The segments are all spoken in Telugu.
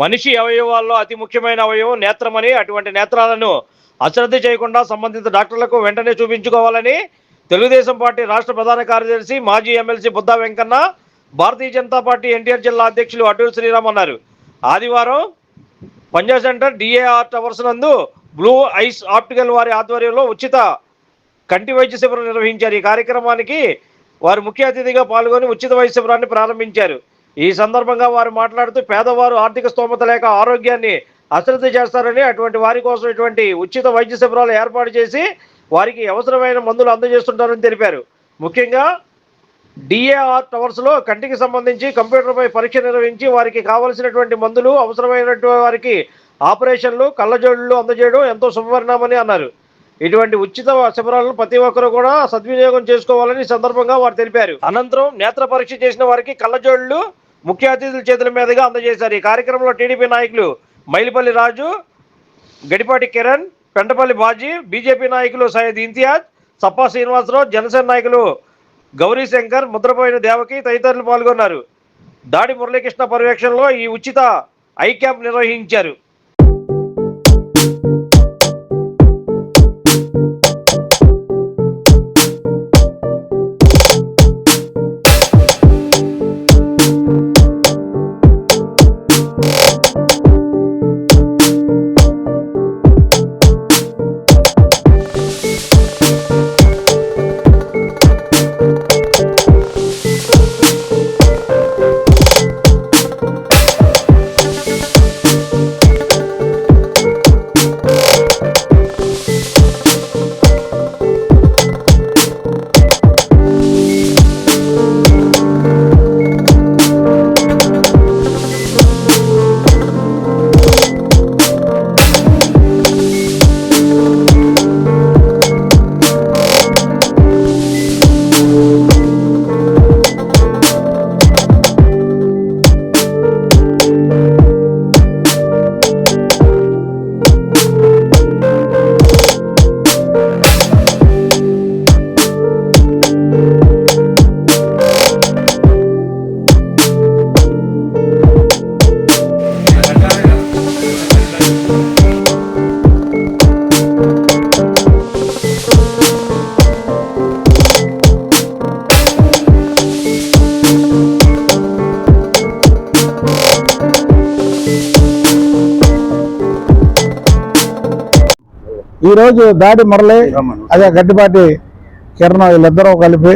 మనిషి అవయవాల్లో అతి ముఖ్యమైన అవయవం నేత్రమని అటువంటి నేత్రాలను అశ్రద్ధ చేయకుండా సంబంధిత డాక్టర్లకు వెంటనే చూపించుకోవాలని తెలుగుదేశం పార్టీ రాష్ట్ర ప్రధాన కార్యదర్శి మాజీ ఎమ్మెల్సీ బుద్ధా వెంకన్న భారతీయ జనతా పార్టీ ఎన్టీఆర్ జిల్లా అధ్యక్షులు అటూరు శ్రీరామ్ అన్నారు. ఆదివారం పంజాబ్ సెంటర్ డిఏఆర్ టవర్స్ నందు బ్లూ ఐస్ ఆప్టికల్ వారి ఆధ్వర్యంలో ఉచిత కంటి వైద్య శిబిరం నిర్వహించారు. ఈ కార్యక్రమానికి వారు ముఖ్య అతిథిగా పాల్గొని ఉచిత వైద్య శిబిరాన్ని ప్రారంభించారు. ఈ సందర్భంగా వారు మాట్లాడుతూ పేదవారు ఆర్థిక స్తోమత లేక ఆరోగ్యాన్ని అశ్రద్ధ చేస్తారని అటువంటి వారి కోసం ఇటువంటి ఉచిత వైద్య శిబిరాలు ఏర్పాటు చేసి వారికి అవసరమైన మందులు అందజేస్తుంటారని తెలిపారు. ముఖ్యంగా డిఏఆర్ టవర్స్లో కంటికి సంబంధించి కంప్యూటర్పై పరీక్ష నిర్వహించి వారికి కావలసినటువంటి మందులు అవసరమైనటువంటి వారికి ఆపరేషన్లు కళ్ళజోళ్ళు అందజేయడం ఎంతో శుభపరిణామని అన్నారు. ఇటువంటి ఉచిత శిబిరాలను ప్రతి ఒక్కరూ కూడా సద్వినియోగం చేసుకోవాలని సందర్భంగా వారు తెలిపారు. అనంతరం నేత్ర పరీక్ష చేసిన వారికి కళ్ళజోళ్ళు ముఖ్య అతిథుల చేతుల మీదుగా అందజేశారు. ఈ కార్యక్రమంలో టీడీపీ నాయకులు మైలిపల్లి రాజు గడిపాటి కిరణ్ పెంటపల్లి బాజీ బీజేపీ నాయకులు సయ్యద్ ఇంతియాజ్ సప్పా శ్రీనివాసరావు జనసేన నాయకులు గౌరీశంకర్ ముద్రపోయిన దేవకి తదితరులు పాల్గొన్నారు. దాడి మురళీకృష్ణ పర్యవేక్షణలో ఈ ఉచిత ఐ క్యాంప్ నిర్వహించారు. ఈరోజు దాడి మురళి అదే గడ్డిపాటి కిరణ్ వీళ్ళిద్దరూ కలిపి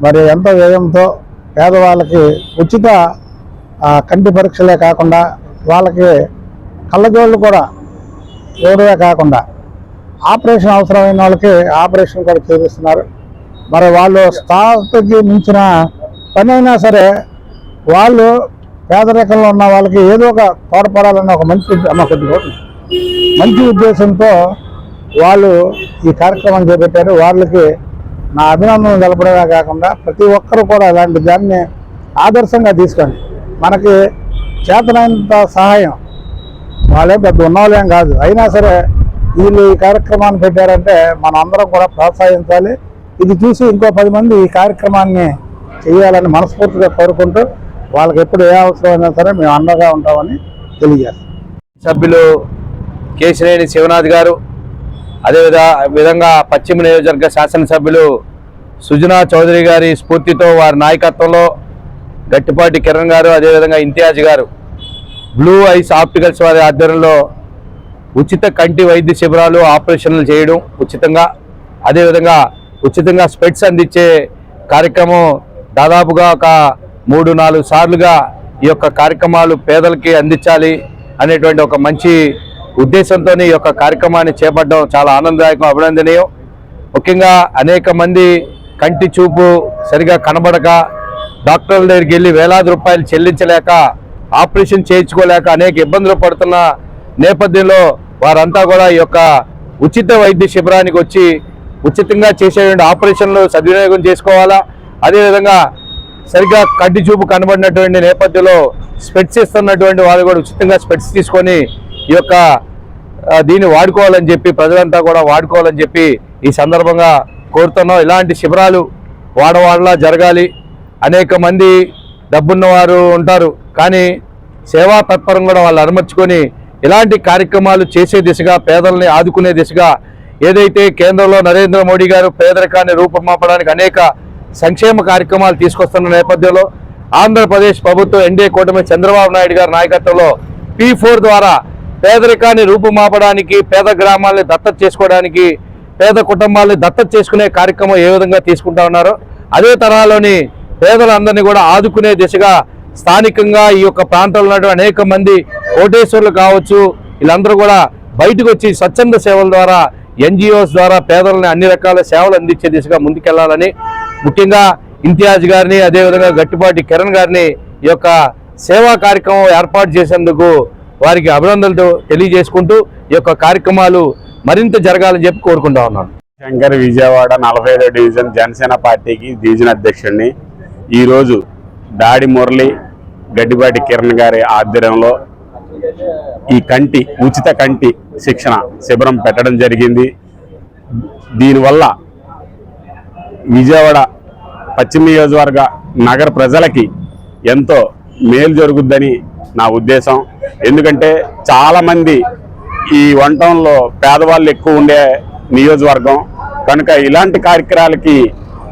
మరి ఎంతో వ్యయంతో పేదవాళ్ళకి ఉచిత కంటి పరీక్షలే కాకుండా వాళ్ళకి కళ్ళజోళ్ళు కూడా ఇవ్వడమే కాకుండా ఆపరేషన్ అవసరమైన వాళ్ళకి ఆపరేషన్ కూడా చేపిస్తున్నారు. మరి వాళ్ళు స్థాయికి మించిన పని అయినా సరే వాళ్ళు పేదరికంలో ఉన్న వాళ్ళకి ఏదో ఒక తోడ్పడాలన్న ఒక మంచి మంచి ఉద్దేశంతో వాళ్ళు ఈ కార్యక్రమం చేపట్టారు. వాళ్ళకి నా అభినందనలు తెలపడమే కాకుండా ప్రతి ఒక్కరు కూడా అలాంటి దాన్ని ఆదర్శంగా తీసుకోండి. మనకి చేతనైనంత సహాయం వాళ్ళేం పెద్ద ఉన్నవాళ్ళేం కాదు. అయినా సరే వీళ్ళు ఈ కార్యక్రమాన్ని పెట్టారంటే మనం అందరం కూడా ప్రోత్సహించాలి. ఇది చూసి ఇంకో పది మంది ఈ కార్యక్రమాన్ని చేయాలని మనస్ఫూర్తిగా కోరుకుంటూ వాళ్ళకి ఎప్పుడు ఏ అవసరమైనా సరే మేము అండగా ఉంటామని తెలియజేస్తాం. సభ్యులు కేశినేని శివనాథ్ గారు అదే విధ- విధంగా పశ్చిమ నియోజకవర్గ శాసనసభ్యులు సుజనా చౌదరి గారి స్ఫూర్తితో వారి నాయకత్వంలో గట్టిపాటి కిరణ్ గారు అదేవిధంగా ఇంతియాజ్ గారు బ్లూ ఐస్ ఆప్టికల్స్ వారి ఆధ్వర్యంలో ఉచిత కంటి వైద్య శిబిరాలు ఆపరేషన్లు చేయడం ఉచితంగా అదేవిధంగా ఉచితంగా స్పెట్స్ అందించే కార్యక్రమం దాదాపుగా ఒక మూడు నాలుగు సార్లుగా ఈ యొక్క కార్యక్రమాలు పేదలకి అందించాలి అనేటువంటి ఒక మంచి ఉద్దేశంతో ఈ యొక్క కార్యక్రమాన్ని చేపట్టడం చాలా ఆనందదాయకం అభినందనీయం. ముఖ్యంగా అనేక మంది కంటి చూపు సరిగా కనబడక డాక్టర్ల దగ్గరికి వెళ్ళి వేలాది రూపాయలు చెల్లించలేక ఆపరేషన్ చేయించుకోలేక అనేక ఇబ్బందులు పడుతున్న నేపథ్యంలో వారంతా కూడా ఈ యొక్క ఉచిత వైద్య శిబిరానికి వచ్చి ఉచితంగా చేసేటువంటి ఆపరేషన్లు సద్వినియోగం చేసుకోవాలా? అదేవిధంగా సరిగ్గా కంటి చూపు కనబడినటువంటి నేపథ్యంలో స్పెట్స్ ఇస్తున్నటువంటి వాళ్ళు కూడా ఉచితంగా స్పెట్స్ తీసుకొని ఈ యొక్క దీన్ని వాడుకోవాలని చెప్పి ప్రజలంతా కూడా వాడుకోవాలని చెప్పి ఈ సందర్భంగా కోరుతున్నాం. ఇలాంటి శిబిరాలు వాడవాడలా జరగాలి. అనేక మంది డబ్బున్నవారు ఉంటారు. కానీ సేవా తత్పరం కూడా వాళ్ళు అనుమర్చుకొని ఇలాంటి కార్యక్రమాలు చేసే దిశగా పేదల్ని ఆదుకునే దిశగా ఏదైతే కేంద్రంలో నరేంద్ర మోడీ గారు పేదరికాన్ని రూపుమాపడానికి అనేక సంక్షేమ కార్యక్రమాలు తీసుకొస్తున్న నేపథ్యంలో ఆంధ్రప్రదేశ్ ప్రభుత్వం ఎన్డీఏ కూటమి చంద్రబాబు నాయుడు గారి నాయకత్వంలో పీ ఫోర్ ద్వారా పేదరికాన్ని రూపుమాపడానికి పేద గ్రామాల్ని దత్తత చేసుకోవడానికి పేద కుటుంబాలని దత్తత చేసుకునే కార్యక్రమం ఏ విధంగా తీసుకుంటా ఉన్నారో అదే తరహాలోని పేదలందరినీ కూడా ఆదుకునే దిశగా స్థానికంగా ఈ యొక్క ప్రాంతంలో అనేక మంది కోటేశ్వర్లు కావచ్చు వీళ్ళందరూ కూడా బయటకు వచ్చి స్వచ్ఛంద సేవల ద్వారా ఎన్జిఓస్ ద్వారా పేదలని అన్ని రకాల సేవలు అందించే దిశగా ముందుకెళ్ళాలని ముఖ్యంగా ఇంతియాజ్ గారిని అదేవిధంగా గట్టిపాటి కిరణ్ గారిని ఈ యొక్క సేవా కార్యక్రమం ఏర్పాటు చేసేందుకు వారికి అభినందనలు తెలియజేసుకుంటూ ఈ యొక్క కార్యక్రమాలు మరింత జరగాలని చెప్పి కోరుకుంటా ఉన్నాను. శంకర్ విజయవాడ నలభై డివిజన్ జనసేన పార్టీకి డివిజన్ అధ్యక్షుడిని. ఈరోజు దాడి మురళి గడ్డిపాటి కిరణ్ గారి ఆధ్వర్యంలో ఈ కంటి ఉచిత కంటి శిక్షణ శిబిరం పెట్టడం జరిగింది. దీనివల్ల విజయవాడ పశ్చిమ నియోజకవర్గ నగర ప్రజలకి ఎంతో మేలు జరుగుద్దని నా ఉద్దేశం. ఎందుకంటే చాలామంది ఈ వంటంలో పేదవాళ్ళు ఎక్కువ ఉండే నియోజకవర్గం. కనుక ఇలాంటి కార్యక్రమాలకి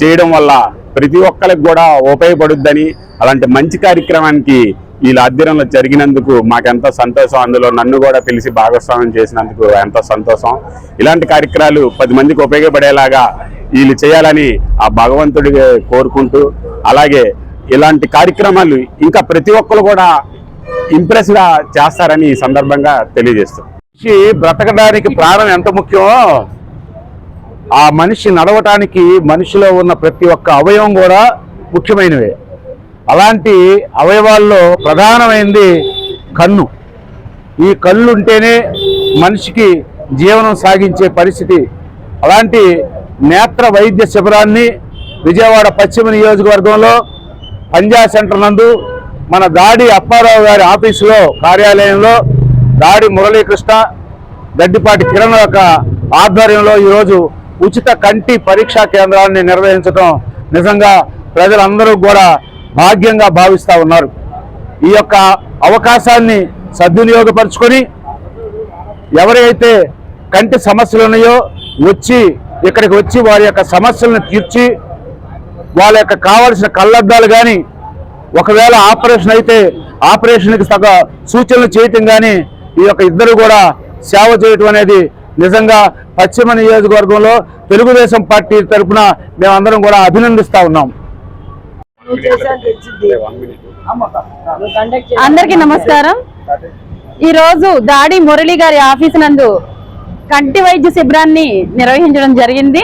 చేయడం వల్ల ప్రతి ఒక్కరికి కూడా ఉపయోగపడుద్దని అలాంటి మంచి కార్యక్రమానికి వీళ్ళ ఆధ్వర్యంలో జరిగినందుకు మాకెంతో సంతోషం. అందులో నన్ను కూడా పిలిచి భాగస్వామ్యం చేసినందుకు ఎంతో సంతోషం. ఇలాంటి కార్యక్రమాలు పది మందికి ఉపయోగపడేలాగా వీళ్ళు చేయాలని ఆ భగవంతుడి కోరుకుంటూ అలాగే ఇలాంటి కార్యక్రమాలు ఇంకా ప్రతి ఒక్కరు కూడా ఇంప్రెస్గా చేస్తారని ఈ సందర్భంగా తెలియజేస్తాం. మనిషి బ్రతకడానికి ప్రాణం ఎంత ముఖ్యమో ఆ మనిషి నడవటానికి మనిషిలో ఉన్న ప్రతి ఒక్క అవయవం కూడా ముఖ్యమైనవే. అలాంటి అవయవాల్లో ప్రధానమైనది కన్ను. ఈ కళ్ళు ఉంటేనే మనిషికి జీవనం సాగించే పరిస్థితి. అలాంటి నేత్ర వైద్య శిబిరాన్ని విజయవాడ పశ్చిమ నియోజకవర్గంలో పంజా సెంటర్ నందు మన దాడి అప్పారావు గారి ఆఫీసులో కార్యాలయంలో దాడి మురళీకృష్ణ గడ్డిపాటి కిరణ్ యొక్క ఆధ్వర్యంలో ఈరోజు ఉచిత కంటి పరీక్షా కేంద్రాన్ని నిర్వహించడం నిజంగా ప్రజలందరూ కూడా భాగ్యంగా భావిస్తూ ఉన్నారు. ఈ యొక్క అవకాశాన్ని సద్వినియోగపరుచుకొని ఎవరైతే కంటి సమస్యలు ఉన్నాయో వచ్చి ఇక్కడికి వచ్చి వారి యొక్క సమస్యలను తీర్చి వాళ్ళ యొక్క కావలసిన కళ్ళద్దాలు కానీ ఒకవేళ ఆపరేషన్ అయితే ఆపరేషన్కి సగ సూచనలు చేయటం కానీ ఈ యొక్క ఇద్దరు కూడా సేవ చేయటం అనేది నిజంగా పశ్చిమ నియోజకవర్గంలో తెలుగుదేశం పార్టీ తరఫున మేమందరం కూడా అభినందిస్తా ఉన్నాం. అందరికీ నమస్కారం. ఈరోజు దాడి మురళి గారి ఆఫీస్ నందు కంటి వైద్య శిబిరాన్ని నిర్వహించడం జరిగింది.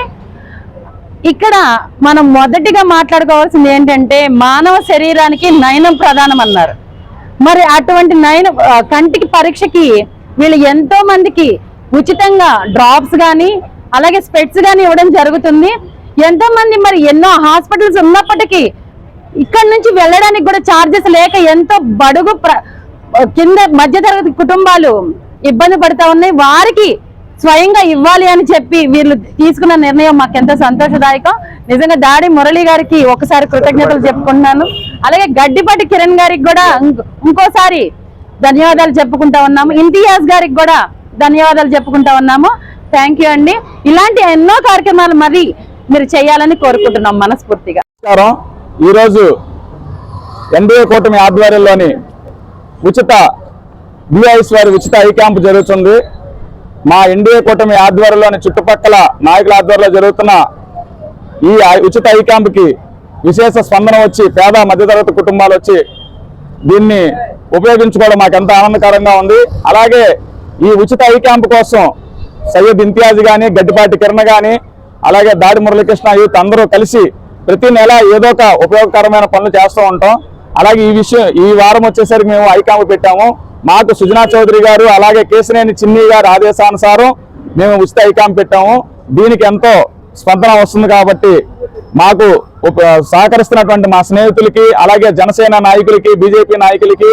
ఇక్కడ మనం మొదటిగా మాట్లాడుకోవాల్సింది ఏంటంటే మానవ శరీరానికి నయనం ప్రధానం అన్నారు మరి అటువంటి నయన కంటికి పరీక్షకి వీళ్ళు ఎంతో మందికి ఉచితంగా డ్రాప్స్ కానీ అలాగే స్పెట్స్ కానీ ఇవ్వడం జరుగుతుంది. ఎంతో మంది మరి ఎన్నో హాస్పిటల్స్ ఉన్నప్పటికీ ఇక్కడ నుంచి వెళ్ళడానికి కూడా ఛార్జెస్ లేక ఎంతో బడుగు ప్ర- కింద మధ్యతరగతి కుటుంబాలు ఇబ్బంది పడతా ఉన్నాయి. వారికి స్వయంగా ఇవ్వాలి అని చెప్పి వీళ్ళు తీసుకున్న నిర్ణయం మాకు ఎంతో సంతోషదాయకం. నిజంగా దాడి మురళి గారికి ఒకసారి కృతజ్ఞతలు చెప్పుకుంటున్నాను. అలాగే గడ్డిపాటి కిరణ్ గారికి కూడా ఇంకో- ఇంకోసారి ధన్యవాదాలు చెప్పుకుంటా ఉన్నాము. ఇంతియాజ్ గారికి కూడా ధన్యవాదాలు చెప్పుకుంటా ఉన్నాము. థ్యాంక్ యూ అండి. ఇలాంటి ఎన్నో కార్యక్రమాలు మరి మీరు చేయాలని కోరుకుంటున్నాం మనస్ఫూర్తిగా. నమస్కారం. ఈరోజు ఎన్డీఏ కూటమి ఆధ్వర్యంలోని ఉచిత బిఐఎస్ వారి ఉచిత ఐ క్యాంప్ జరుగుతుంది. మా ఎన్డీఏ కూటమి ఆధ్వర్యంలోని చుట్టుపక్కల నాయకుల ఆధ్వర్యంలో జరుగుతున్న ఈ ఉచిత ఐ క్యాంప్కి విశేష స్పందన వచ్చి పేద మధ్యతరగతి కుటుంబాలు వచ్చి దీన్ని ఉపయోగించుకోవడం మాకు ఎంత ఆనందకరంగా ఉంది. అలాగే ఈ ఉచిత ఐ క్యాంప్ కోసం సయ్యద్ ఇంతియాజ్ కానీ గడ్డిపాటి కిరణ్ కానీ అలాగే దాడి మురళీకృష్ణ యూత్ అందరూ కలిసి ప్రతి నెల ఏదో ఒక ఉపయోగకరమైన పనులు చేస్తూ ఉంటాం. అలాగే ఈ విషయం ఈ వారం వచ్చేసరికి మేము ఐ క్యాంప్ పెట్టాము. మాకు సుజనా చౌదరి గారు అలాగే కేసినేని చిన్ని గారు ఆదేశానుసారం మేము ఉచిత ఐకాం పెట్టాము. దీనికి ఎంతో స్పందన వస్తుంది కాబట్టి మాకు సహకరిస్తున్నటువంటి మా స్నేహితులకి అలాగే జనసేన నాయకులకి బీజేపీ నాయకులకి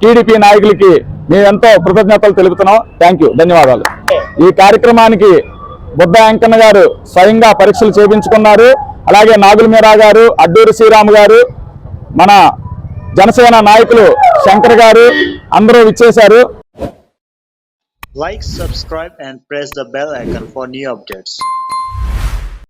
టీడీపీ నాయకులకి మేము ఎంతో కృతజ్ఞతలు తెలుపుతున్నాం. థ్యాంక్ యూ ధన్యవాదాలు. ఈ కార్యక్రమానికి బుద్ధ వెంకన్న గారు స్వయంగా పరీక్షలు చేపించుకున్నారు. అలాగే నాగుల మీరా గారు అడ్డూరి శ్రీరాము గారు మన జనసేన నాయకులు శంకర్ గారు అందరూ ఇచ్చేశారు like subscribe and press the bell icon for new updates